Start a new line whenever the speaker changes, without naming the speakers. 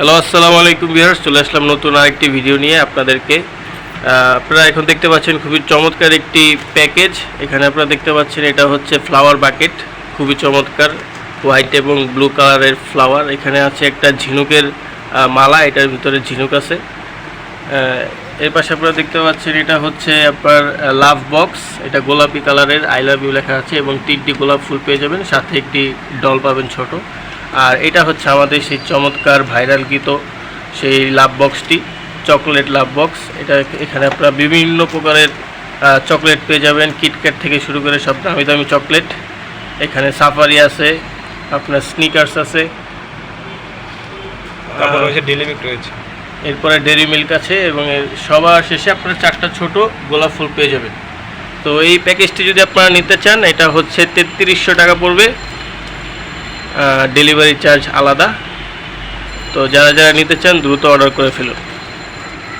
Hello আসসালামু আলাইকুম viewers চলে আসলাম নতুন আরেকটি ভিডিও নিয়ে আপনাদেরকে। আপনারা এখন দেখতে পাচ্ছেন খুবই চমৎকার একটি প্যাকেজ এখানে আপনারা দেখতে পাচ্ছেন এটা হচ্ছে ফ্লাওয়ার বাকেট খুবই চমৎকার হোয়াইট এবং ব্লু কালারের ফ্লাওয়ার এখানে আছে একটা ঝিনুকের মালা, এটার ভিতরে ঝিনুক আছে। এর পাশে আপনারা দেখতে পাচ্ছেন এটা হচ্ছে আপনার লাভ বক্স এটা গোলাপি কালারের আই লাভ ইউ লেখা আছে এবং তিনটি গোলাপ ফুল পেয়ে যাবেন। সাথে একটি ডল পাবেন ছোট। আর এটা হচ্ছে আমাদের সেই চমৎকার ভাইরাল গীত সেই লাভ বক্সটি চকলেট লাভ বক্স এটা এখানে আপনারা বিভিন্ন প্রকারের চকলেট পেয়ে যাবেন। কিটক্যাট থেকে শুরু করে সব দামি দামি চকলেট এখানে সাফারি আছে আপনার স্নিকার্স আছে।
তারপর রয়েছে ডেলিমিক রয়েছে।
এরপরে ডেরি মিল্ক আছে এবং এর সবার শেষে আপনারা চারটা ছোট গোলাপ ফুল পেয়ে যাবেন। তো এই প্যাকেজটি যদি আপনারা নিতে চান এটা হচ্ছে তেত্রিশশো টাকা পড়বে। ডেলিভারি চার্জ আলাদা। তো যারা যারা নিতে চান দ্রুত অর্ডার করে ফেলুন।